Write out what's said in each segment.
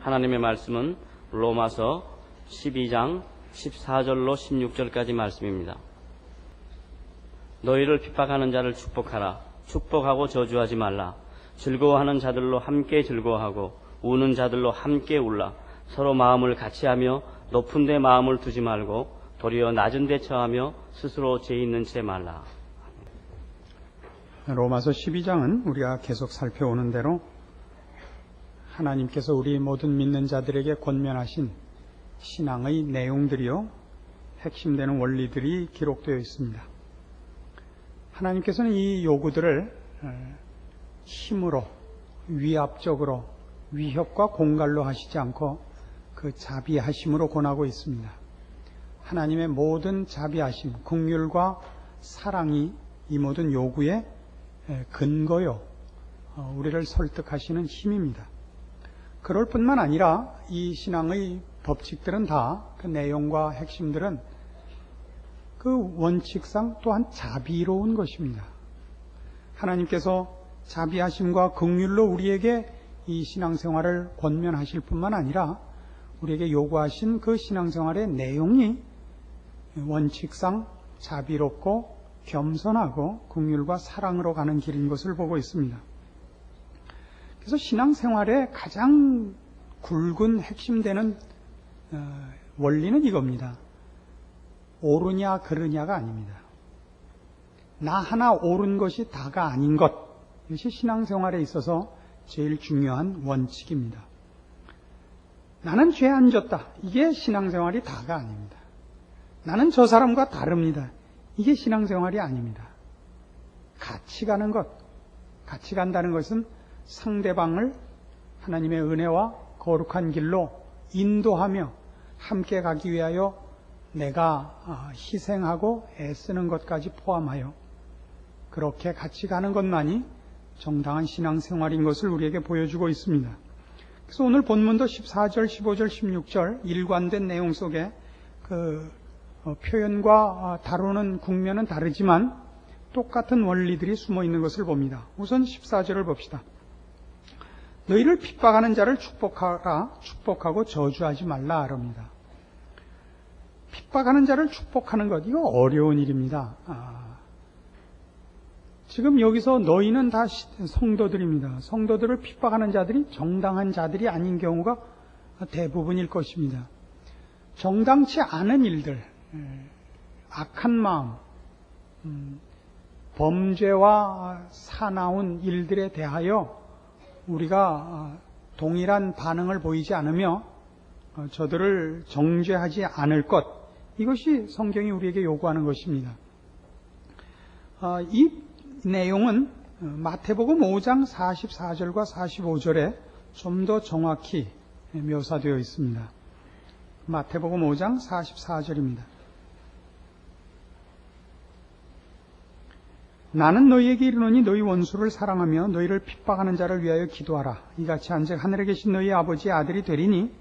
하나님의 말씀은 로마서 12장 14절로 16절까지 말씀입니다. 너희를 핍박하는 자를 축복하라. 축복하고 저주하지 말라. 즐거워하는 자들로 함께 즐거워하고 우는 자들로 함께 울라. 서로 마음을 같이 하며 높은 데 마음을 두지 말고 도리어 낮은 데 처하며 스스로 죄 있는 채 말라. 로마서 12장은 우리가 계속 살펴오는 대로 하나님께서 우리 모든 믿는 자들에게 권면하신 신앙의 내용들이요, 핵심되는 원리들이 기록되어 있습니다. 하나님께서는 이 요구들을 힘으로, 위압적으로, 위협과 공갈로 하시지 않고 그 자비하심으로 권하고 있습니다. 하나님의 모든 자비하심, 긍휼과 사랑이 이 모든 요구의 근거요, 어, 우리를 설득하시는 힘입니다. 그럴 뿐만 아니라 이 신앙의 법칙들은 다 그 내용과 핵심들은 그 원칙상 또한 자비로운 것입니다. 하나님께서 자비하심과 긍휼로 우리에게 이 신앙생활을 권면하실 뿐만 아니라 우리에게 요구하신 그 신앙생활의 내용이 원칙상 자비롭고 겸손하고 긍휼과 사랑으로 가는 길인 것을 보고 있습니다. 그래서 신앙생활의 가장 굵은 핵심되는 원리는 이겁니다. 옳으냐 그르냐가 아닙니다. 나 하나 옳은 것이 다가 아닌 것. 이것이 신앙생활에 있어서 제일 중요한 원칙입니다. 나는 죄 안 졌다. 이게 신앙생활이 다가 아닙니다. 나는 저 사람과 다릅니다. 이게 신앙생활이 아닙니다. 같이 가는 것. 같이 간다는 것은 상대방을 하나님의 은혜와 거룩한 길로 인도하며 함께 가기 위하여 내가 희생하고 애쓰는 것까지 포함하여 그렇게 같이 가는 것만이 정당한 신앙생활인 것을 우리에게 보여주고 있습니다. 그래서 오늘 본문도 14절, 15절, 16절 일관된 내용 속에 그 표현과 다루는 국면은 다르지만 똑같은 원리들이 숨어 있는 것을 봅니다. 우선 14절을 봅시다. 너희를 핍박하는 자를 축복하라, 축복하고 저주하지 말라 하랍니다. 핍박하는 자를 축복하는 것, 이거 어려운 일입니다. 아, 지금 여기서 너희는 다 성도들입니다. 성도들을 핍박하는 자들이 정당한 자들이 아닌 경우가 대부분일 것입니다. 정당치 않은 일들, 악한 마음, 음, 범죄와 사나운 일들에 대하여 우리가 동일한 반응을 보이지 않으며 저들을 정죄하지 않을 것 이것이 성경이 우리에게 요구하는 것입니다. 이 내용은 마태복음 5장 44절과 45절에 좀 더 정확히 묘사되어 있습니다. 마태복음 5장 44절입니다. 나는 너희에게 이르노니 너희 원수를 사랑하며 너희를 핍박하는 자를 위하여 기도하라. 이같이 한즉 하늘에 계신 너희 아버지의 아들이 되리니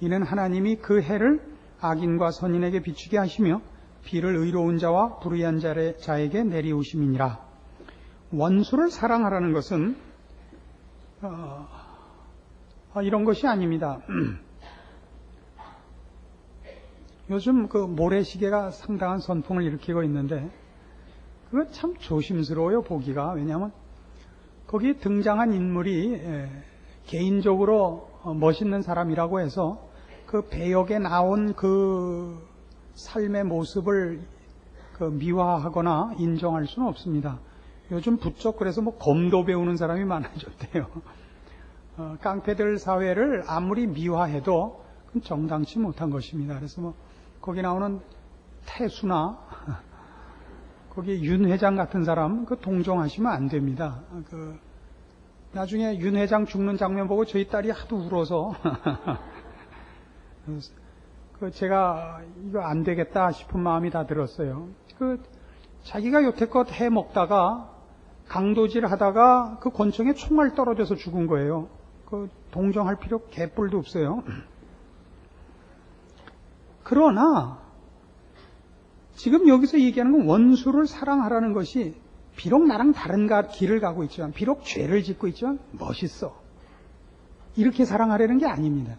이는 하나님이 그 해를 악인과 선인에게 비추게 하시며 비를 의로운 자와 불의한 자에게 내리우심이니라. 원수를 사랑하라는 것은 어, 이런 것이 아닙니다. 요즘 그 모래시계가 상당한 선풍을 일으키고 있는데 그건 참 조심스러워요 보기가 왜냐하면 거기에 등장한 인물이 개인적으로 어, 멋있는 사람이라고 해서 그 배역에 나온 그 삶의 모습을 그 미화하거나 인정할 수는 없습니다. 요즘 부쩍 그래서 뭐 검도 배우는 사람이 많아졌대요. 어, 깡패들 사회를 아무리 미화해도 그건 정당치 못한 것입니다. 그래서 뭐 거기 나오는 태수나 거기 윤 회장 같은 사람 그 동정하시면 안 됩니다. 그 나중에 윤 회장 죽는 장면 보고 저희 딸이 하도 울어서 그 제가 이거 안 되겠다 싶은 마음이 다 들었어요. 그 자기가 여태껏 해 먹다가 강도질 하다가 그 권총에 총알 떨어져서 죽은 거예요. 그 동정할 필요 개뿔도 없어요. 그러나 지금 여기서 얘기하는 건 원수를 사랑하라는 것이 비록 나랑 다른 길을 가고 있지만 비록 죄를 짓고 있지만 멋있어. 이렇게 사랑하려는 게 아닙니다.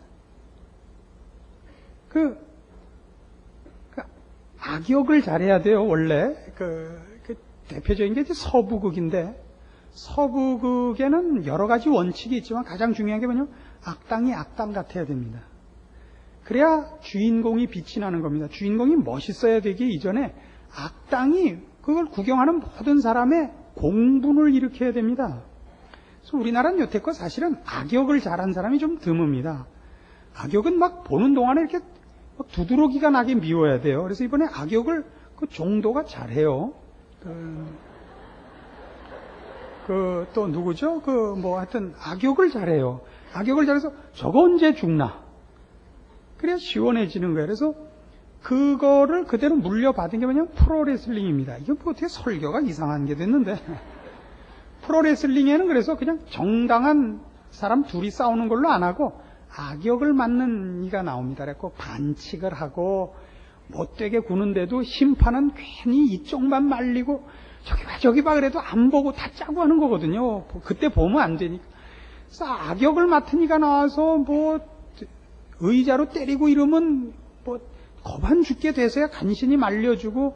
그, 그 악역을 잘해야 돼요, 원래. 그, 그 대표적인 게 이제 서부극인데, 서부극에는 여러 가지 원칙이 있지만 가장 중요한 게 뭐냐면 악당이 악당 같아야 됩니다. 그래야 주인공이 빛이 나는 겁니다. 주인공이 멋있어야 되기 이전에 악당이 그걸 구경하는 모든 사람의 공분을 일으켜야 됩니다. 그래서 우리나라는 여태껏 사실은 악역을 잘한 사람이 좀 드뭅니다. 악역은 막 보는 동안에 이렇게 막 두드러기가 나게 미워야 돼요. 그래서 이번에 악역을 그 정도가 잘해요. 그, 또 누구죠? 그, 뭐 하여튼 악역을 잘해요. 악역을 잘해서 저거 언제 죽나? 그래야 시원해지는 거예요. 그래서 그거를 그대로 물려받은 게 뭐냐면 프로레슬링입니다. 이게 뭐 어떻게 설교가 이상한 게 됐는데. 프로레슬링에는 그래서 그냥 정당한 사람 둘이 싸우는 걸로 안 하고 악역을 맞는 이가 나옵니다. 그래서 반칙을 하고 못되게 구는데도 심판은 괜히 이쪽만 말리고 저기 봐 저기 봐 그래도 안 보고 다 짜고 하는 거거든요. 그때 보면 안 되니까. 악역을 맡은 이가 나와서 뭐 의자로 때리고 이러면 뭐 겁안 죽게 돼서야 간신히 말려주고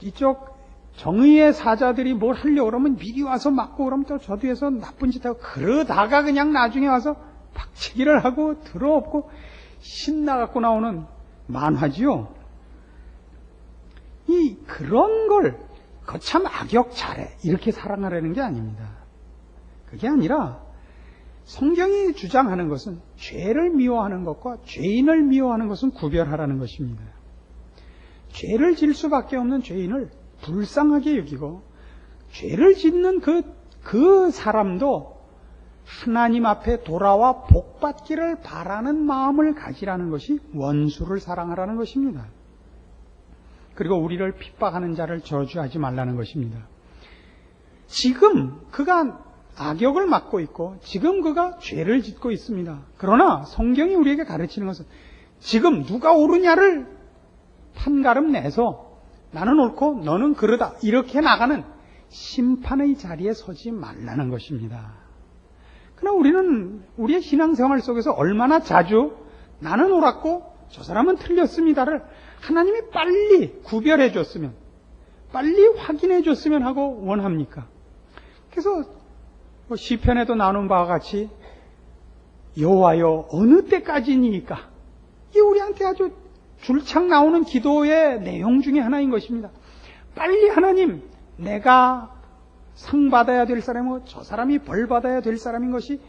이쪽 정의의 사자들이 뭘 하려고 그러면 미리 와서 맞고 그러면 또 저 뒤에서 나쁜 짓 하고 그러다가 그냥 나중에 와서 박치기를 하고 들어엎고 신나갖고 나오는 만화지요. 이 그런 걸 거참 악역 잘해 이렇게 사랑하라는 게 아닙니다. 그게 아니라 성경이 주장하는 것은 죄를 미워하는 것과 죄인을 미워하는 것은 구별하라는 것입니다. 죄를 질 수밖에 없는 죄인을 불쌍하게 여기고 죄를 짓는 그, 그 사람도 하나님 앞에 돌아와 복받기를 바라는 마음을 가지라는 것이 원수를 사랑하라는 것입니다. 그리고 우리를 핍박하는 자를 저주하지 말라는 것입니다. 지금 그가 악역을 맡고 있고 지금 그가 죄를 짓고 있습니다. 그러나 성경이 우리에게 가르치는 것은 지금 누가 옳으냐를 판가름 내서 나는 옳고 너는 그러다 이렇게 나가는 심판의 자리에 서지 말라는 것입니다. 그러나 우리는 우리의 신앙생활 속에서 얼마나 자주 나는 옳았고 저 사람은 틀렸습니다를 하나님이 빨리 구별해 줬으면 빨리 확인해 줬으면 하고 원합니까? 그래서 뭐 시편에도 나눈 바와 같이 여호와여 어느 때까지니까 이 우리한테 아주 줄창 나오는 기도의 내용 중에 하나인 것입니다. 빨리 하나님 내가 상 받아야 될 사람이고 저 사람이 벌 받아야 될 사람인 것이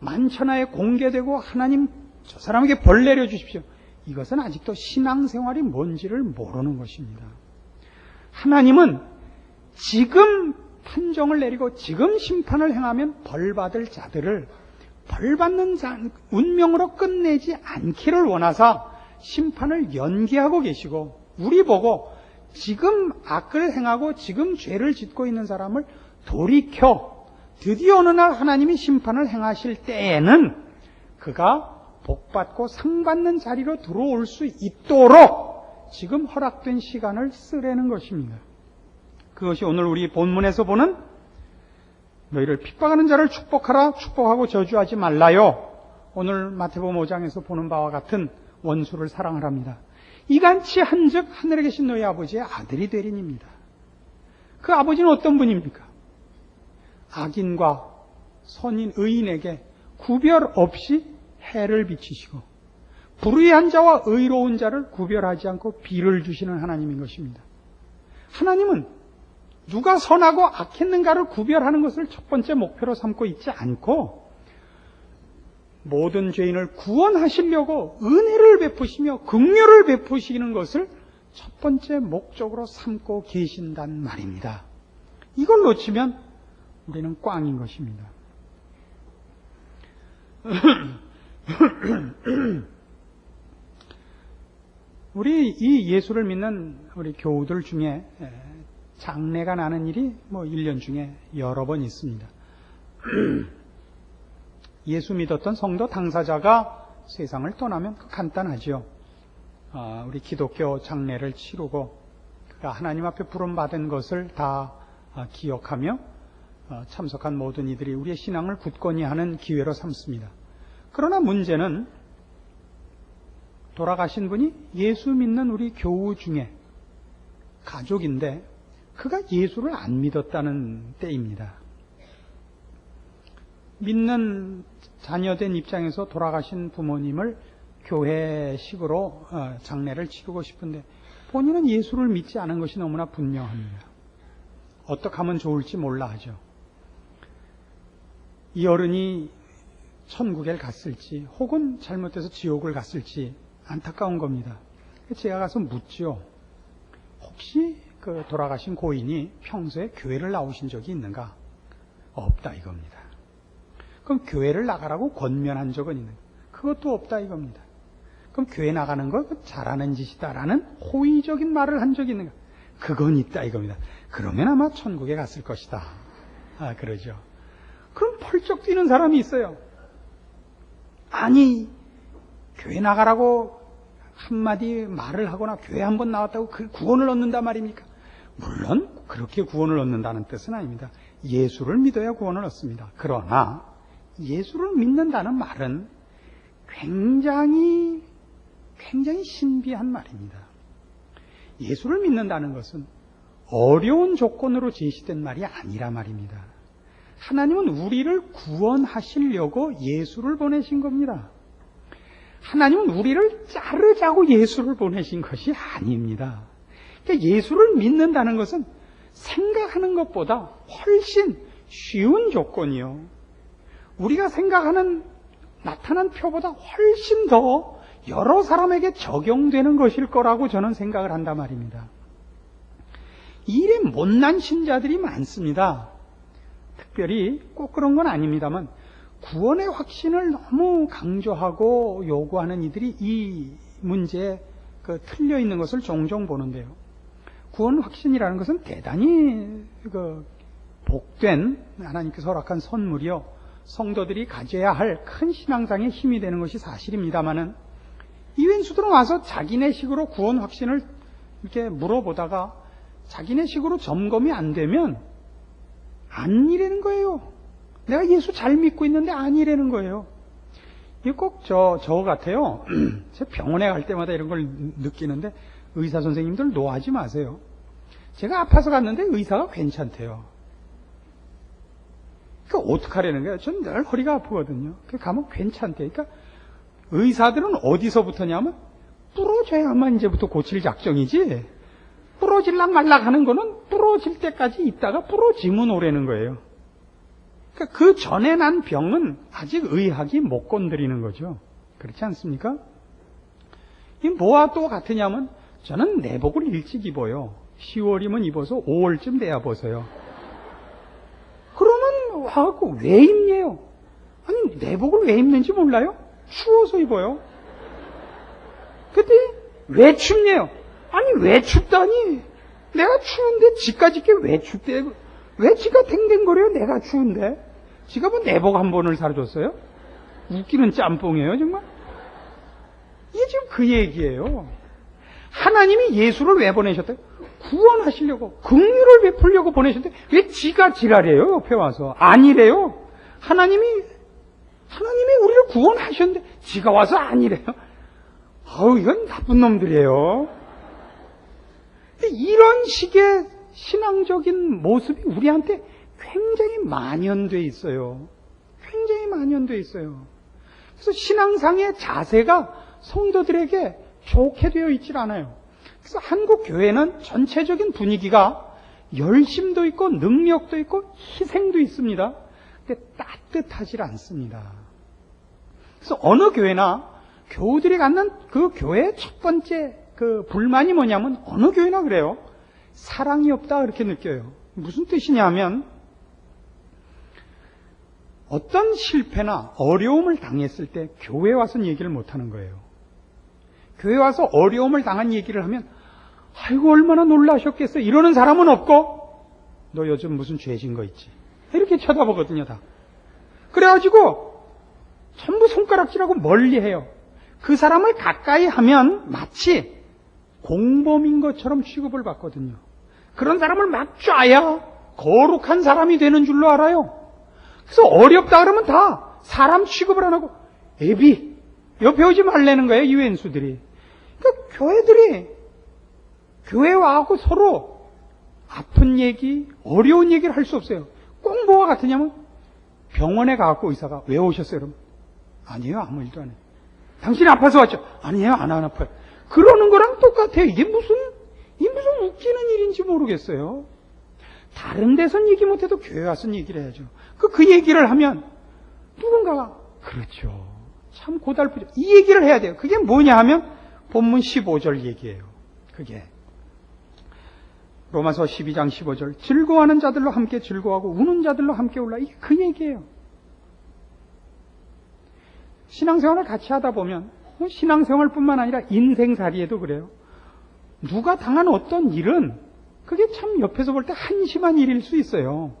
만천하에 공개되고 하나님 저 사람에게 벌 내려 주십시오. 이것은 아직도 신앙생활이 뭔지를 모르는 것입니다. 하나님은 지금 판정을 내리고 지금 심판을 행하면 벌 받을 자들을 벌 받는 자, 운명으로 끝내지 않기를 원하사 심판을 연기하고 계시고 우리 보고 지금 악을 행하고 지금 죄를 짓고 있는 사람을 돌이켜 드디어 어느 날 하나님이 심판을 행하실 때에는 그가 복받고 상받는 자리로 들어올 수 있도록 지금 허락된 시간을 쓰라는 것입니다. 그것이 오늘 우리 본문에서 보는 너희를 핍박하는 자를 축복하라 축복하고 저주하지 말라요. 오늘 마태복음 5장에서 보는 바와 같은 원수를 사랑하랍니다. 이간치 한즉 하늘에 계신 너희 아버지의 아들이 되리입니다. 그 아버지는 어떤 분입니까? 악인과 선인 의인에게 구별 없이 해를 비치시고 불의한 자와 의로운 자를 구별하지 않고 비를 주시는 하나님인 것입니다. 하나님은 누가 선하고 악했는가를 구별하는 것을 첫 번째 목표로 삼고 있지 않고 모든 죄인을 구원하시려고 은혜를 베푸시며 긍휼을 베푸시는 것을 첫 번째 목적으로 삼고 계신단 말입니다. 이걸 놓치면 우리는 꽝인 것입니다. 우리 이 예수를 믿는 우리 교우들 중에 장례가 나는 일이 뭐 1년 중에 여러 번 있습니다. 예수 믿었던 성도 당사자가 세상을 떠나면 간단하지요. 아, 우리 기독교 장례를 치르고 하나님 앞에 부름받은 것을 다 아, 기억하며 아, 참석한 모든 이들이 우리의 신앙을 굳건히 하는 기회로 삼습니다. 그러나 문제는 돌아가신 분이 예수 믿는 우리 교우 중에 가족인데 그가 예수를 안 믿었다는 때입니다. 믿는 자녀된 입장에서 돌아가신 부모님을 교회식으로 어, 장례를 치르고 싶은데 본인은 예수를 믿지 않은 것이 너무나 분명합니다. 어떻게 하면 좋을지 몰라 하죠. 이 어른이 천국에 갔을지 혹은 잘못해서 지옥을 갔을지 안타까운 겁니다. 제가 가서 묻죠. 혹시 그 돌아가신 고인이 평소에 교회를 나오신 적이 있는가? 없다 이겁니다. 그럼 교회를 나가라고 권면한 적은 있는가? 그것도 없다 이겁니다. 그럼 교회 나가는 거 잘하는 짓이다라는 호의적인 말을 한 적이 있는가? 그건 있다 이겁니다. 그러면 아마 천국에 갔을 것이다. 아, 그러죠. 그럼 펄쩍 뛰는 사람이 있어요. 아니, 교회 나가라고 한마디 말을 하거나 교회 한 번 나왔다고 그 구원을 얻는다 말입니까? 물론 그렇게 구원을 얻는다는 뜻은 아닙니다. 예수를 믿어야 구원을 얻습니다. 그러나 예수를 믿는다는 말은 굉장히 굉장히 신비한 말입니다. 예수를 믿는다는 것은 어려운 조건으로 제시된 말이 아니라 말입니다. 하나님은 우리를 구원하시려고 예수를 보내신 겁니다. 하나님은 우리를 자르자고 예수를 보내신 것이 아닙니다. 그러니까 예수를 믿는다는 것은 생각하는 것보다 훨씬 쉬운 조건이요. 우리가 생각하는 나타난 표보다 훨씬 더 여러 사람에게 적용되는 것일 거라고 저는 생각을 한단 말입니다. 일에 못난 신자들이 많습니다. 특별히 꼭 그런 건 아닙니다만 구원의 확신을 너무 강조하고 요구하는 이들이 이 문제에 그 틀려 있는 것을 종종 보는데요. 구원 확신이라는 것은 대단히 그 복된 하나님께서 허락한 선물이요. 성도들이 가져야 할 큰 신앙상의 힘이 되는 것이 사실입니다만은 이웬수들은 와서 자기네 식으로 구원 확신을 이렇게 물어보다가 자기네 식으로 점검이 안 되면 아니라는 거예요. 내가 예수 잘 믿고 있는데 아니라는 거예요. 이게 꼭 저, 저 같아요. 제가 병원에 갈 때마다 이런 걸 느끼는데 의사 선생님들 노하지 마세요. 제가 아파서 갔는데 의사가 괜찮대요. 그러니까 어떡하라는 거예요? 전 늘 허리가 아프거든요. 그 가면 괜찮대. 그러니까 의사들은 어디서부터냐면 부러져야만 이제부터 고칠 작정이지 부러질락 말락 하는 거는 부러질 때까지 있다가 부러지면 오라는 거예요. 그러니까 그 전에 난 병은 아직 의학이 못 건드리는 거죠. 그렇지 않습니까? 이 뭐와 또 같으냐면 저는 내복을 일찍 입어요. 10월이면 입어서 5월쯤 돼야 벗어요. 그러면 와갖고 왜 입네요? 아니 내복을 왜 입는지 몰라요? 추워서 입어요. 근데 왜 춥네요? 아니 왜 춥다니? 내가 추운데 지까지 게 왜 춥대? 왜 지가 댕댕거려요? 내가 추운데. 지가 뭐 내복 한 번을 사줘줬어요? 웃기는 짬뽕이에요 정말. 이게 지금 그 얘기예요. 하나님이 예수를 왜 보내셨대요? 구원하시려고, 긍휼을 베풀려고 보내셨는데 왜 지가 지랄해요? 옆에 와서 아니래요. 하나님이 하나님이 우리를 구원하셨는데 지가 와서 아니래요. 아우 이건 나쁜 놈들이에요. 이런 식의 신앙적인 모습이 우리한테 굉장히 만연돼 있어요. 굉장히 만연돼 있어요. 그래서 신앙상의 자세가 성도들에게 좋게 되어 있질 않아요. 그래서 한국 교회는 전체적인 분위기가 열심도 있고 능력도 있고 희생도 있습니다. 근데 따뜻하지 않습니다. 그래서 어느 교회나 교우들이 갖는 그 교회의 첫 번째 그 불만이 뭐냐면 어느 교회나 그래요. 사랑이 없다 그렇게 느껴요. 무슨 뜻이냐면 어떤 실패나 어려움을 당했을 때 교회 와서 얘기를 못 하는 거예요. 교회 와서 어려움을 당한 얘기를 하면 아이고 얼마나 놀라셨겠어. 이러는 사람은 없고. 너 요즘 무슨 죄진 거 있지? 이렇게 쳐다보거든요 다. 그래가지고 전부 손가락질하고 멀리해요. 그 사람을 가까이 하면 마치 공범인 것처럼 취급을 받거든요. 그런 사람을 막 쏴야 거룩한 사람이 되는 줄로 알아요. 그래서 어렵다 그러면 다 사람 취급을 안 하고 애비 옆에 오지 말라는 거예요 유엔수들이. 그러니까 교회들이 교회 와하고 서로 아픈 얘기, 어려운 얘기를 할 수 없어요. 꼭 뭐가 같으냐면 병원에 가갖고 의사가 왜 오셨어요? 그럼 아니에요 아무 일도 안 해요. 당신이 아파서 왔죠? 아니에요 안, 안 아파요. 그러는 거랑 똑같아요. 이게 무슨 이 무슨 웃기는 일인지 모르겠어요. 다른 데선 얘기 못해도 교회 와서 얘기를 해야죠. 그, 그 얘기를 하면 누군가가 그렇죠. 참 고달프죠. 이 얘기를 해야 돼요. 그게 뭐냐 하면 본문 15절 얘기예요. 그게 로마서 12장 15절 즐거워하는 자들로 함께 즐거워하고 우는 자들로 함께 울라 이게 그 얘기예요. 신앙생활을 같이 하다 보면 뭐 신앙생활뿐만 아니라 인생살이에도 그래요. 누가 당한 어떤 일은 그게 참 옆에서 볼 때 한심한 일일 수 있어요.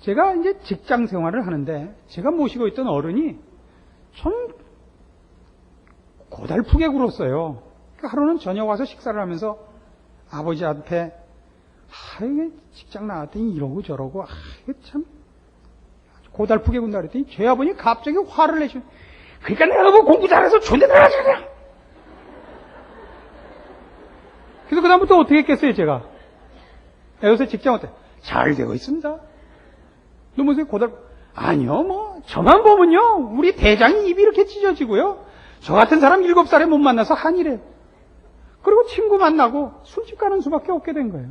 제가 이제 직장 생활을 하는데 제가 모시고 있던 어른이 좀 고달프게 굴었어요. 그 하루는 저녁 와서 식사를 하면서 아버지 앞에 아, 이게 직장 나왔더니 이러고 저러고 아, 이게 참 고달프게 군다 그랬더니 제 아버님이 갑자기 화를 내시면 그러니까 내가 너무 공부 잘해서 나가지 그냥 그래서 그다음부터 어떻게 했겠어요 제가? 요새 직장 어때? 잘 되고 있습니다. 너무 고달 아니요 뭐 저만 보면요 우리 대장이 입이 이렇게 찢어지고요 저 같은 사람 일곱 살에 못 만나서 한이래. 그리고 친구 만나고 술집 가는 수밖에 없게 된 거예요.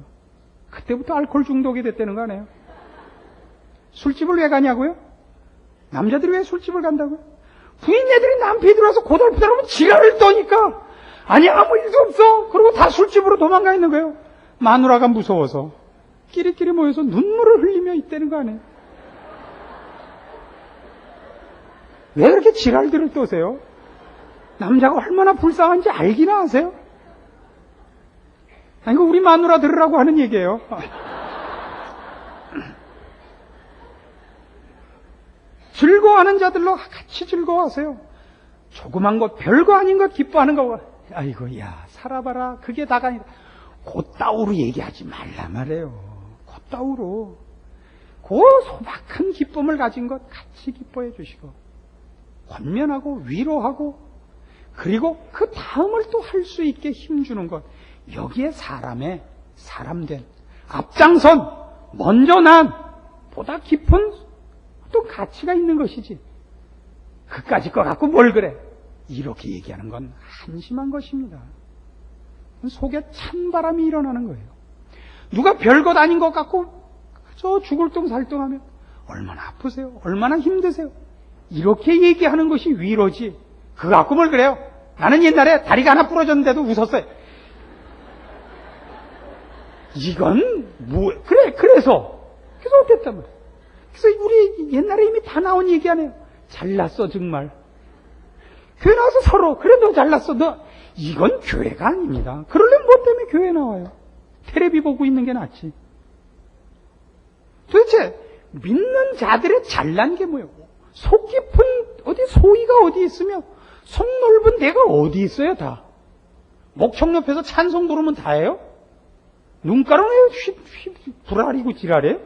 그때부터 알코올 중독이 됐다는 거 아니에요? 술집을 왜 가냐고요? 남자들이 왜 술집을 간다고요? 부인네들이 남편이 들어와서 고달프다 그러면 지랄을 떠니까. 아니 아무 일도 없어. 그리고 다 술집으로 도망가 있는 거예요. 마누라가 무서워서. 끼리끼리 모여서 눈물을 흘리며 있다는 거 아니에요? 왜 그렇게 지랄들을 떠세요? 남자가 얼마나 불쌍한지 알기나 하세요? 아니, 이거 우리 마누라 들으라고 하는 얘기예요. 즐거워하는 자들로 같이 즐거워하세요. 조그만 것, 별거 아닌 것 기뻐하는 거. 아이고, 야, 살아봐라. 그게 다가 아니다. 곧다우로 얘기하지 말라 말이에요. 곧다우로. 그 소박한 기쁨을 가진 것 같이 기뻐해 주시고, 권면하고, 위로하고, 그리고 그 다음을 또 할 수 있게 힘주는 것. 여기에 사람의, 사람된, 앞장선, 먼저 난, 보다 깊은 또 가치가 있는 것이지. 그까짓 거 갖고 뭘 그래? 이렇게 얘기하는 건 한심한 것입니다. 속에 찬바람이 일어나는 거예요. 누가 별것 아닌 것 같고 저 죽을 똥 살똥하면 얼마나 아프세요? 얼마나 힘드세요? 이렇게 얘기하는 것이 위로지. 그거 갖고 뭘 그래요? 나는 옛날에 다리가 하나 부러졌는데도 웃었어요. 이건 뭐 그래 그래서 그래서 어땠단 말이야. 그래서 우리 옛날에 이미 다 나온 얘기 아니에요. 잘났어 정말. 교회 나와서 서로 그래 너 잘났어 너 이건 교회가 아닙니다. 그러려면 뭐 때문에 교회 나와요? 테레비 보고 있는 게 낫지. 도대체 믿는 자들의 잘난 게 뭐예요? 속 깊은 어디 소위가 어디 있으며 속 넓은 데가 어디 있어요 다? 목청 옆에서 찬송 부르면 다예요? 눈가로는 휘, 불알이고 지랄해요?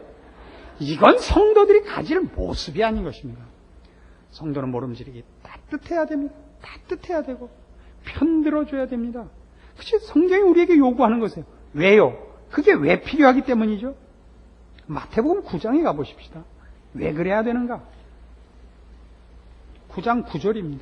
이건 성도들이 가질 모습이 아닌 것입니다. 성도는 모름지르기 따뜻해야 됩니다. 따뜻해야 되고 편들어줘야 됩니다. 그치? 성경이 우리에게 요구하는 것이에요. 왜요? 그게 왜 필요하기 때문이죠? 마태복음 9장에 가보십시다. 왜 그래야 되는가? 9장 9절입니다.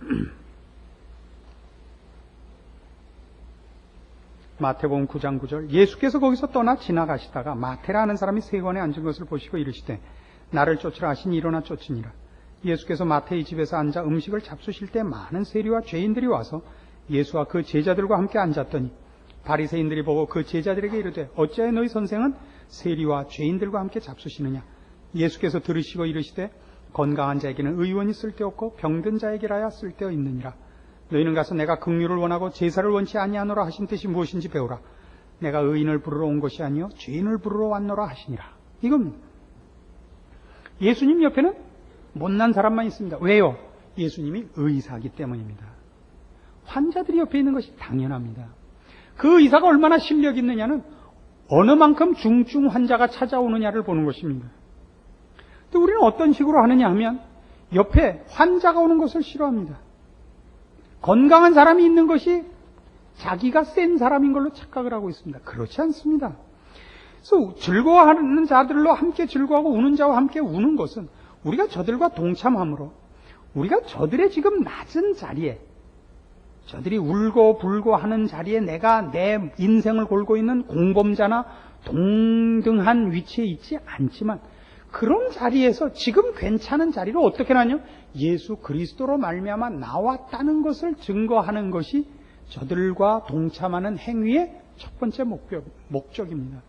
마태복음 9장 9절. 예수께서 거기서 떠나 지나가시다가 마태라는 사람이 세관에 앉은 것을 보시고 이르시되 나를 쫓으라 하시니 일어나 쫓으니라. 예수께서 마태의 집에서 앉아 음식을 잡수실 때 많은 세리와 죄인들이 와서 예수와 그 제자들과 함께 앉았더니 바리새인들이 보고 그 제자들에게 이르되 어찌하여 너희 선생은 세리와 죄인들과 함께 잡수시느냐? 예수께서 들으시고 이르시되 건강한 자에게는 의원이 쓸데없고 병든 자에게라야 쓸데어 있느니라 너희는 가서 내가 긍휼을 원하고 제사를 원치 아니하노라 하신 뜻이 무엇인지 배우라. 내가 의인을 부르러 온 것이 아니요 죄인을 부르러 왔노라 하시니라. 이겁니다. 예수님 옆에는 못난 사람만 있습니다. 왜요? 예수님이 의사이기 때문입니다. 환자들이 옆에 있는 것이 당연합니다. 그 의사가 얼마나 실력 있느냐는 어느 만큼 중증 환자가 찾아오느냐를 보는 것입니다. 또 우리는 어떤 식으로 하느냐 하면 옆에 환자가 오는 것을 싫어합니다. 건강한 사람이 있는 것이 자기가 센 사람인 걸로 착각을 하고 있습니다. 그렇지 않습니다. 그래서 즐거워하는 자들로 함께 즐거워하고 우는 자와 함께 우는 것은 우리가 저들과 동참함으로 우리가 저들의 지금 낮은 자리에 저들이 울고 불고 하는 자리에 내가 내 인생을 골고 있는 공범자나 동등한 위치에 있지 않지만 그런 자리에서 지금 괜찮은 자리로 어떻게 나냐? 예수 그리스도로 말미암아 나왔다는 것을 증거하는 것이 저들과 동참하는 행위의 첫 번째 목적, 목적입니다.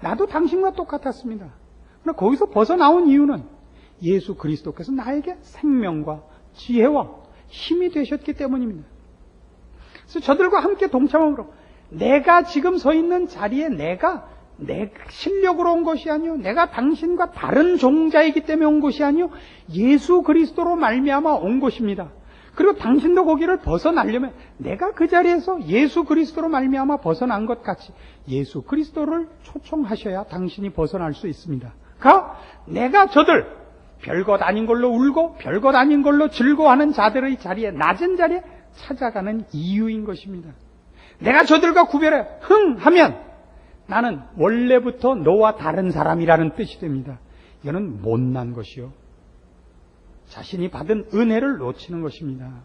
나도 당신과 똑같았습니다. 그러나 거기서 벗어나온 이유는 예수 그리스도께서 나에게 생명과 지혜와 힘이 되셨기 때문입니다. 그래서 저들과 함께 동참함으로 내가 지금 서 있는 자리에 내가 내 실력으로 온 것이 아니요 내가 당신과 다른 종자이기 때문에 온 것이 아니요 예수 그리스도로 말미암아 온 것입니다. 그리고 당신도 거기를 벗어나려면 내가 그 자리에서 예수 그리스도로 말미암아 벗어난 것 같이 예수 그리스도를 초청하셔야 당신이 벗어날 수 있습니다. 가 내가 저들 별것 아닌 걸로 울고 별것 아닌 걸로 즐거워하는 자들의 자리에 낮은 자리에 찾아가는 이유인 것입니다. 내가 저들과 구별해 흥 하면 나는 원래부터 너와 다른 사람이라는 뜻이 됩니다. 이거는 못난 것이요. 자신이 받은 은혜를 놓치는 것입니다.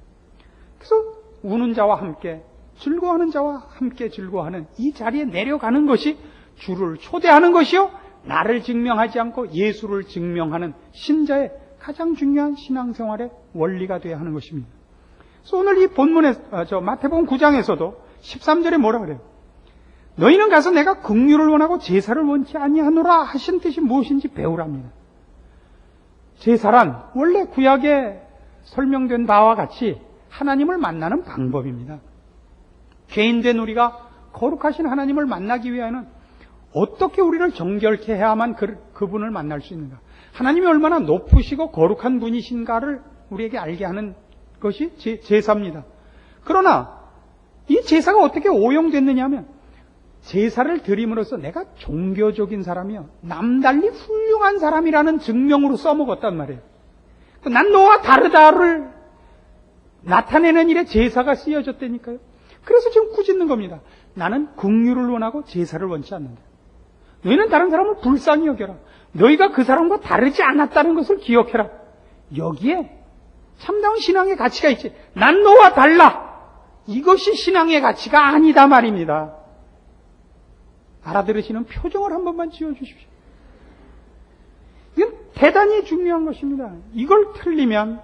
그래서 우는 자와 함께 즐거워하는 자와 함께 즐거워하는 이 자리에 내려가는 것이 주를 초대하는 것이요. 나를 증명하지 않고 예수를 증명하는 신자의 가장 중요한 신앙생활의 원리가 되어야 하는 것입니다. 그래서 오늘 이 본문에 아, 저 마태복음 9장에서도 13절에 뭐라 그래요? 너희는 가서 내가 긍휼을 원하고 제사를 원치 아니하노라 하신 뜻이 무엇인지 배우랍니다. 제사란 원래 구약에 설명된 바와 같이 하나님을 만나는 방법입니다. 죄인된 우리가 거룩하신 하나님을 만나기 위하여는 어떻게 우리를 정결케 해야만 그, 그분을 만날 수 있는가? 하나님이 얼마나 높으시고 거룩한 분이신가를 우리에게 알게 하는 것이 제, 제사입니다. 그러나 이 제사가 어떻게 오용됐느냐 하면 제사를 드림으로써 내가 종교적인 사람이요. 남달리 훌륭한 사람이라는 증명으로 써먹었단 말이에요. 난 너와 다르다를 나타내는 일에 제사가 쓰여졌다니까요. 그래서 지금 꾸짖는 겁니다. 나는 국류를 원하고 제사를 원치 않는다. 너희는 다른 사람을 불쌍히 여겨라. 너희가 그 사람과 다르지 않았다는 것을 기억해라. 여기에 참다운 신앙의 가치가 있지. 난 너와 달라. 이것이 신앙의 가치가 아니다 말입니다. 알아들으시는 표정을 한 번만 지어주십시오. 이건 대단히 중요한 것입니다. 이걸 틀리면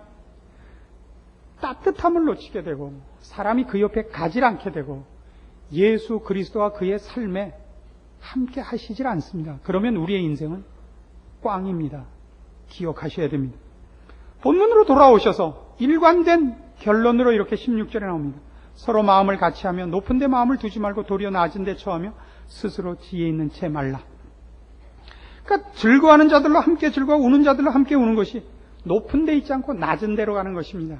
따뜻함을 놓치게 되고 사람이 그 옆에 가질 않게 되고 예수 그리스도와 그의 삶에 함께 하시질 않습니다. 그러면 우리의 인생은 꽝입니다. 기억하셔야 됩니다. 본문으로 돌아오셔서 일관된 결론으로 이렇게 16절에 나옵니다. 서로 마음을 같이 하며 높은 데 마음을 두지 말고 도리어 낮은 데 처하며 스스로 지혜 있는 채 말라. 그러니까 즐거워하는 자들로 함께 즐거워 우는 자들로 함께 우는 것이 높은 데 있지 않고 낮은 데로 가는 것입니다.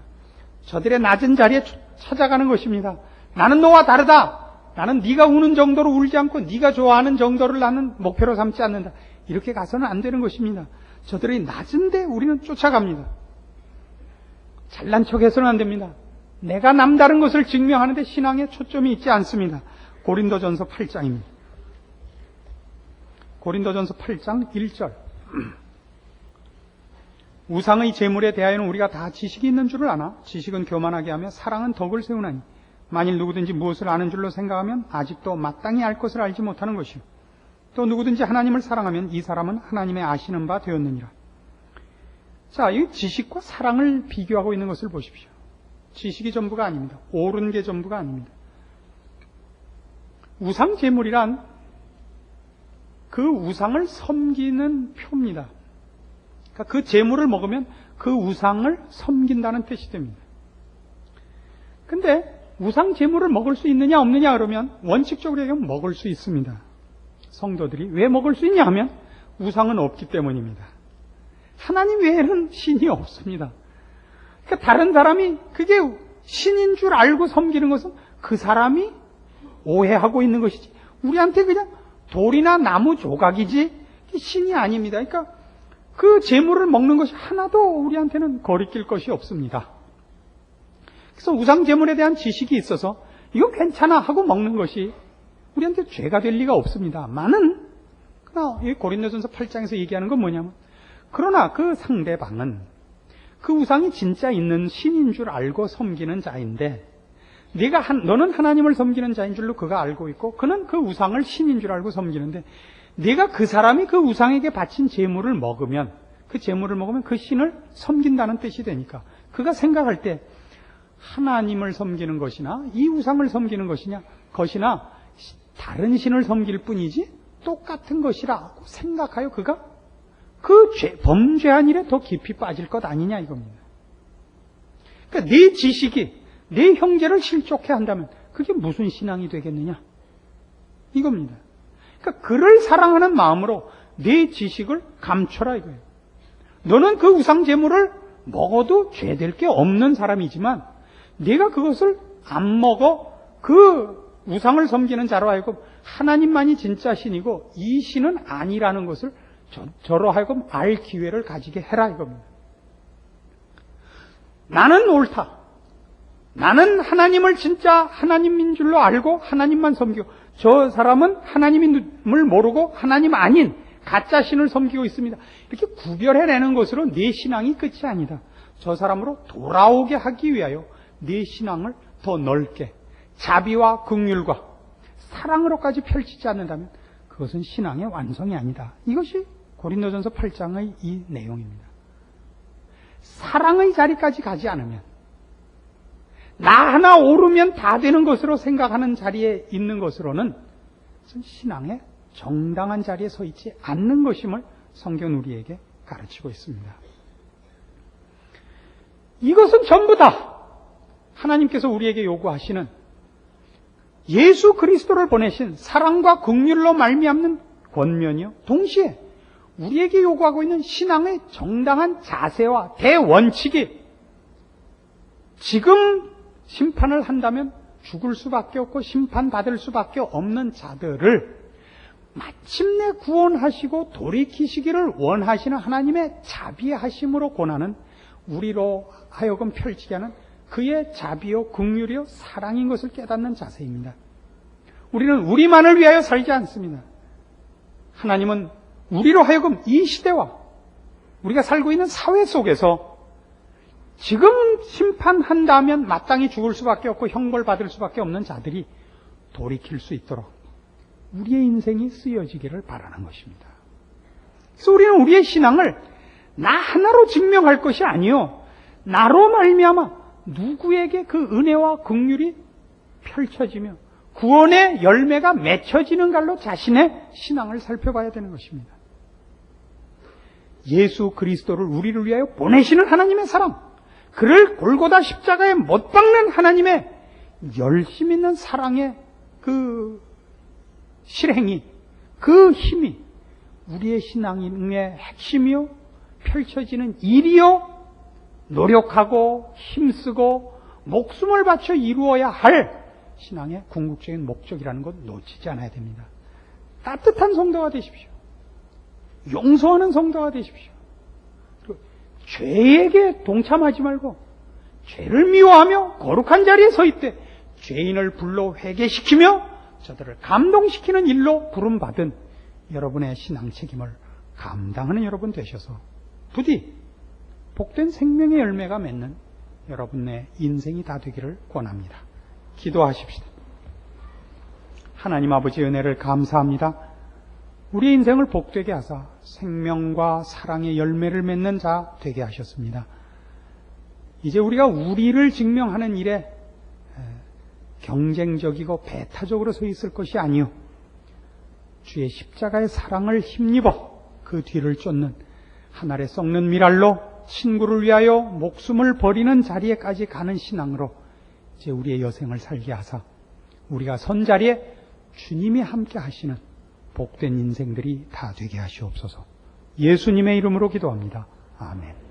저들의 낮은 자리에 찾아가는 것입니다. 나는 너와 다르다. 나는 네가 우는 정도로 울지 않고 네가 좋아하는 정도를 나는 목표로 삼지 않는다. 이렇게 가서는 안 되는 것입니다. 저들이 낮은데 우리는 쫓아갑니다. 잘난 척해서는 안 됩니다. 내가 남다른 것을 증명하는데 신앙에 초점이 있지 않습니다. 고린도전서 8장입니다. 고린도전서 8장 1절. 우상의 재물에 대하여는 우리가 다 지식이 있는 줄을 아나 지식은 교만하게 하며 사랑은 덕을 세우나니 만일 누구든지 무엇을 아는 줄로 생각하면 아직도 마땅히 알 것을 알지 못하는 것이요 또 누구든지 하나님을 사랑하면 이 사람은 하나님의 아시는 바 되었느니라. 자, 이 지식과 사랑을 비교하고 있는 것을 보십시오. 지식이 전부가 아닙니다. 옳은 게 전부가 아닙니다. 우상 제물이란 그 우상을 섬기는 표입니다. 그러니까 그 제물을 먹으면 그 우상을 섬긴다는 뜻이 됩니다. 근데 우상 제물을 먹을 수 있느냐 없느냐 그러면 원칙적으로 얘기하면 먹을 수 있습니다. 성도들이 왜 먹을 수 있냐 하면 우상은 없기 때문입니다. 하나님 외에는 신이 없습니다. 그러니까 다른 사람이 그게 신인 줄 알고 섬기는 것은 그 사람이 오해하고 있는 것이지. 우리한테 그냥 돌이나 나무 조각이지 신이 아닙니다. 그러니까 그 재물을 먹는 것이 하나도 우리한테는 거리낄 것이 없습니다. 그래서 우상 재물에 대한 지식이 있어서 이거 괜찮아 하고 먹는 것이 우리한테 죄가 될 리가 없습니다. 많은 그러나 이 고린도전서 8장에서 얘기하는 건 뭐냐면 그러나 그 상대방은 그 우상이 진짜 있는 신인 줄 알고 섬기는 자인데 네가 한, 너는 하나님을 섬기는 자인 줄로 그가 알고 있고 그는 그 우상을 신인 줄 알고 섬기는데 네가 그 사람이 그 우상에게 바친 재물을 먹으면 그 재물을 먹으면 그 신을 섬긴다는 뜻이 되니까 그가 생각할 때 하나님을 섬기는 것이나 이 우상을 섬기는 것이냐 것이나 다른 신을 섬길 뿐이지 똑같은 것이라고 생각하여 그가 그 죄, 범죄한 일에 더 깊이 빠질 것 아니냐 이겁니다. 그러니까 네 지식이 내 형제를 실족해 한다면 그게 무슨 신앙이 되겠느냐? 이겁니다. 그러니까 그를 사랑하는 마음으로 내 지식을 감춰라 이거예요. 너는 그 우상 제물을 먹어도 죄될 게 없는 사람이지만 네가 그것을 안 먹어 그 우상을 섬기는 자로 하여금 하나님만이 진짜 신이고 이 신은 아니라는 것을 저, 저로 하여금 알 기회를 가지게 해라 이겁니다. 나는 옳다. 나는 하나님을 진짜 하나님인 줄로 알고 하나님만 섬기고 저 사람은 하나님을 모르고 하나님 아닌 가짜 신을 섬기고 있습니다. 이렇게 구별해내는 것으로 내 신앙이 끝이 아니다. 저 사람으로 돌아오게 하기 위하여 내 신앙을 더 넓게 자비와 긍휼과 사랑으로까지 펼치지 않는다면 그것은 신앙의 완성이 아니다. 이것이 고린도전서 8장의 이 내용입니다. 사랑의 자리까지 가지 않으면 나 하나 오르면 다 되는 것으로 생각하는 자리에 있는 것으로는 신앙의 정당한 자리에 서 있지 않는 것임을 성경 우리에게 가르치고 있습니다. 이것은 전부 다 하나님께서 우리에게 요구하시는 예수 그리스도를 보내신 사랑과 긍휼로 말미암는 권면이요. 동시에 우리에게 요구하고 있는 신앙의 정당한 자세와 대원칙이 지금 심판을 한다면 죽을 수밖에 없고 심판받을 수밖에 없는 자들을 마침내 구원하시고 돌이키시기를 원하시는 하나님의 자비하심으로 권하는 우리로 하여금 펼치게 하는 그의 자비요 긍휼이요 사랑인 것을 깨닫는 자세입니다. 우리는 우리만을 위하여 살지 않습니다. 하나님은 우리로 하여금 이 시대와 우리가 살고 있는 사회 속에서 지금 심판한다면 마땅히 죽을 수밖에 없고 형벌받을 수밖에 없는 자들이 돌이킬 수 있도록 우리의 인생이 쓰여지기를 바라는 것입니다. 그래서 우리는 우리의 신앙을 나 하나로 증명할 것이 아니요 나로 말미암아 누구에게 그 은혜와 긍휼이 펼쳐지며 구원의 열매가 맺혀지는 갈로 자신의 신앙을 살펴봐야 되는 것입니다. 예수 그리스도를 우리를 위하여 보내시는 하나님의 사랑, 그를 골고다 십자가에 못 박는 하나님의 열심 있는 사랑의 그 실행이, 그 힘이 우리의 신앙의 핵심이요, 펼쳐지는 일이요, 노력하고 힘쓰고 목숨을 바쳐 이루어야 할 신앙의 궁극적인 목적이라는 것 놓치지 않아야 됩니다. 따뜻한 성도가 되십시오. 용서하는 성도가 되십시오. 죄에게 동참하지 말고 죄를 미워하며 거룩한 자리에 서 있되 죄인을 불러 회개시키며 저들을 감동시키는 일로 부름받은 여러분의 신앙 책임을 감당하는 여러분 되셔서 부디 복된 생명의 열매가 맺는 여러분의 인생이 다 되기를 권합니다. 기도하십시다. 하나님 아버지 은혜를 감사합니다. 우리 인생을 복되게 하사 생명과 사랑의 열매를 맺는 자 되게 하셨습니다. 이제 우리가 우리를 증명하는 일에 경쟁적이고 배타적으로 서 있을 것이 아니요. 주의 십자가의 사랑을 힘입어 그 뒤를 쫓는 하늘에 썩는 미랄로 친구를 위하여 목숨을 버리는 자리에까지 가는 신앙으로 이제 우리의 여생을 살게 하사 우리가 선 자리에 주님이 함께 하시는 복된 인생들이 다 되게 하시옵소서. 예수님의 이름으로 기도합니다. 아멘.